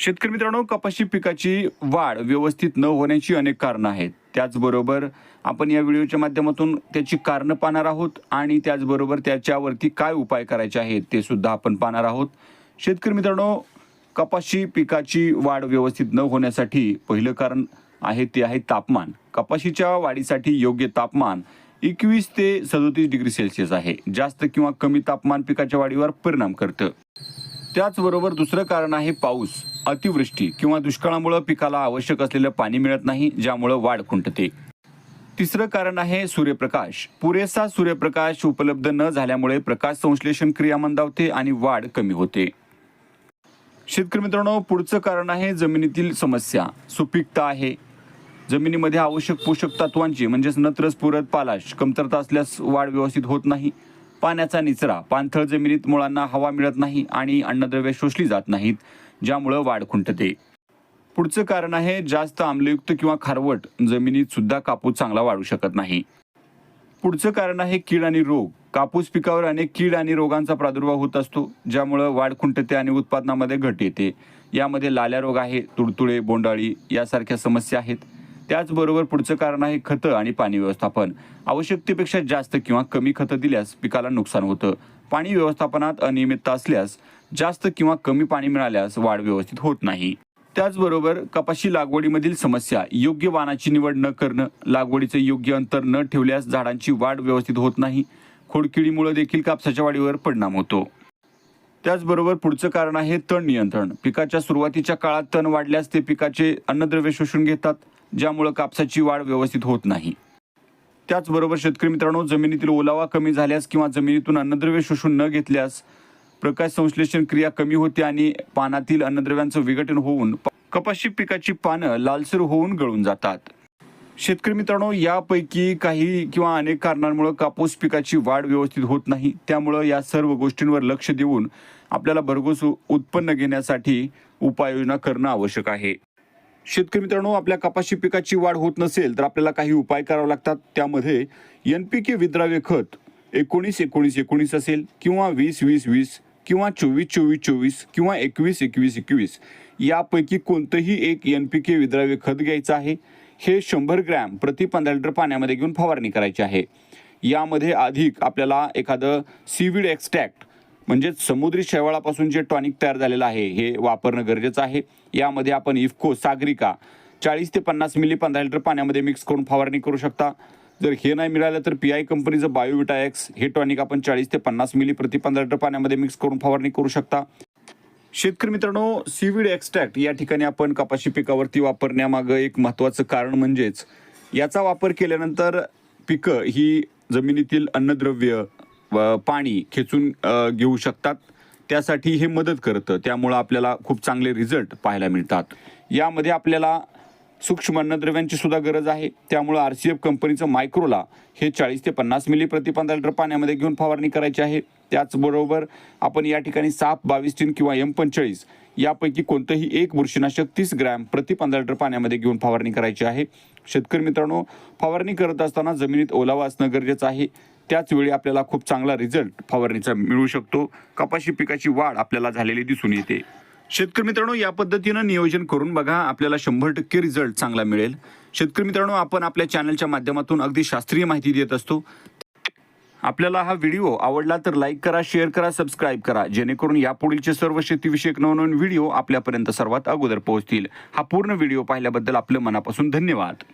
शेतकरी मित्रांनो कपाशी पिकाची वाढ व्यवस्थित न होण्याची अनेक कारणं आहेत. त्याचबरोबर आपण या व्हिडिओच्या माध्यमातून त्याची कारणं पाहणार आहोत आणि त्याचबरोबर त्याच्यावरती काय उपाय करायचे आहेत ते सुद्धा आपण पाहणार आहोत. शेतकरी मित्रांनो कपाशी पिकाची वाढ व्यवस्थित न होण्यासाठी पहिलं कारण आहे ते आहे तापमान. कपाशीच्या वाढीसाठी योग्य तापमान एकवीस ते सदोतीस डिग्री सेल्सिअस आहे. जास्त किंवा कमी तापमान पिकाच्या वाढीवर परिणाम करतं. त्याचबरोबर दुसरं कारण आहे पाऊस. अतिवृष्टी किंवा दुष्काळामुळे पिकाला आवश्यक असलेलं पाणी मिळत नाही ज्यामुळं वाढ खुंटते. तिसरं कारण आहे सूर्यप्रकाश. पुरेसा सूर्यप्रकाश उपलब्ध न झाल्यामुळे प्रकाश संश्लेषण क्रिया मंदावते आणि वाढ कमी होते. शेतकरी मित्रांनो पुढचं कारण आहे जमिनीतील समस्या. सुपीकता आहे. जमिनीमध्ये आवश्यक पोषक तत्वांची म्हणजेच नत्र स्फुरत पालाश कमतरता असल्यास वाढ व्यवस्थित होत नाही. पाण्याचा निचरा पाणथळ जमिनीत मुळांना हवा मिळत नाही आणि अन्नद्रव्य शोषली जात नाहीत ज्यामुळं वाढ खुंटते. पुढचं कारण आहे जास्त आम्लयुक्त किंवा खारवट जमिनीत सुद्धा कापूस चांगला वाढू शकत नाही. पुढचं कारण आहे कीड आणि रोग. कापूस पिकावर अनेक कीड आणि रोगांचा प्रादुर्भाव होत असतो ज्यामुळं वाढ खुंटते आणि उत्पादनामध्ये घट येते. यामध्ये लाल्या रोग आहे तुडतुळे बोंडाळी यासारख्या समस्या आहेत. त्याचबरोबर पुढचं कारण आहे खतं आणि पाणी व्यवस्थापन. आवश्यकतेपेक्षा जास्त किंवा कमी खतं दिल्यास पिकाला नुकसान होतं. पाणी व्यवस्थापनात अनियमितता असल्यास जास्त किंवा कमी पाणी मिळाल्यास वाढ व्यवस्थित होत नाही. त्याचबरोबर कपाशी लागवडीमधील समस्या योग्य वाणाची निवड न करणं लागवडीचे योग्य अंतर न ठेवल्यास झाडांची वाढ व्यवस्थित होत नाही. खोडकिडीमुळे देखील कापसाच्या वाढीवर परिणाम होतो. त्याचबरोबर पुढचं कारण आहे तण नियंत्रण. पिकाच्या सुरुवातीच्या काळात तण वाढल्यास ते पिकाचे अन्नद्रव्य शोषून घेतात. ज्यामुळं कापसाची वाढ व्यवस्थित होत नाही. त्याचबरोबर शेतकरी मित्रांनो जमिनीतील ओलावा कमी झाल्यास किंवा जमिनीतून अन्नद्रव्य शोषून न घेतल्यास प्रकाश संश्लेषण क्रिया कमी होते आणि पानातील अन्नद्रव्यांचं विघटन होऊन कपाशी पिकाची पानं लालसर होऊन गळून जातात. शेतकरी मित्रांनो यापैकी काही किंवा अनेक कारणांमुळे कापूस पिकाची वाढ व्यवस्थित होत नाही. त्यामुळं या सर्व गोष्टींवर लक्ष देऊन आपल्याला भरघोस उत्पन्न घेण्यासाठी उपाययोजना करणं आवश्यक आहे. शेतकरी मित्रांनो आपल्या कपाशी पिकाची वाढ होत नसेल तर आपल्याला काही उपाय करावे लागतात. त्यामध्ये एन पी के विद्राव्य खत एकोणीस एकोणीस एकोणीस असेल किंवा वीस वीस वीस किंवा चोवीस चोवीस चोवीस किंवा एकवीस एकवीस एकवीस. यापैकी कोणतंही एक एन पी के विद्राव्य खत घ्यायचं आहे. हे शंभर ग्रॅम प्रति पंधरा लिटर पाण्यामध्ये घेऊन फवारणी करायची आहे. यामध्ये अधिक आपल्याला एखादं सीविड एक्स्ट्रॅक्ट म्हणजेच समुद्री शेवाळापासून जे टॉनिक तयार झालेलं आहे हे वापरणं गरजेचं आहे. यामध्ये आपण इफको सागरिका चाळीस ते पन्नास मिली पंधरा लिटर पाण्यामध्ये मिक्स करून फवारणी करू शकता. जर हे नाही मिळालं तर पी आय कंपनीचं बायोविटा एक्स हे टॉनिक आपण चाळीस ते पन्नास मिली प्रति पंधरा लिटर पाण्यामध्ये मिक्स करून फवारणी करू शकता. शेतकरी मित्रांनो सीविड एक्स्ट्रॅक्ट या ठिकाणी आपण कपाशी पिकावरती वापरण्यामागं एक महत्त्वाचं कारण म्हणजेच याचा वापर केल्यानंतर पिकं ही जमिनीतील अन्नद्रव्य पाणी खेचून घेऊ शकतात. त्यासाठी हे मदत करतं. त्यामुळं आपल्याला खूप चांगले रिझल्ट पाहायला मिळतात. यामध्ये आपल्याला सूक्ष्म अन्नद्रव्यांची सुद्धा गरज आहे. त्यामुळं आर सी एफ कंपनीचं मायक्रोला हे चाळीस ते पन्नास मिली प्रति पंधरा लिटर पाण्यामध्ये घेऊन फवारणी करायची आहे. त्याचबरोबर आपण या ठिकाणी साप बावीस टीन किंवा एम पंचेचाळीस यापैकी कोणतंही एक बुरशीनाशक तीस ग्रॅम प्रति पंधरा लिटर पाण्यामध्ये घेऊन फवारणी करायची आहे. शेतकरी मित्रांनो फवारणी करत असताना जमिनीत ओलावा असणं गरजेचं आहे. त्याच वेळी आपल्याला खूप चांगला रिझल्ट फवारणीचा मिळू शकतो. कपाशी पिकाची वाढ आपल्याला झालेली दिसून येते. शेतकरी मित्रांनो या पद्धतीनं नियोजन करून बघा आपल्याला शंभर टक्के रिझल्ट चांगला मिळेल. शेतकरी मित्रांनो आपण आपल्या चॅनलच्या माध्यमातून अगदी शास्त्रीय माहिती देत असतो. आपल्याला हा व्हिडिओ आवडला तर लाईक करा शेअर करा सबस्क्राईब करा. जेणेकरून यापुढीलचे सर्व शेतीविषयक नवनवीन व्हिडिओ आपल्यापर्यंत सर्वात अगोदर पोहोचतील. हा पूर्ण व्हिडिओ पाहिल्याबद्दल आपलं मनापासून धन्यवाद.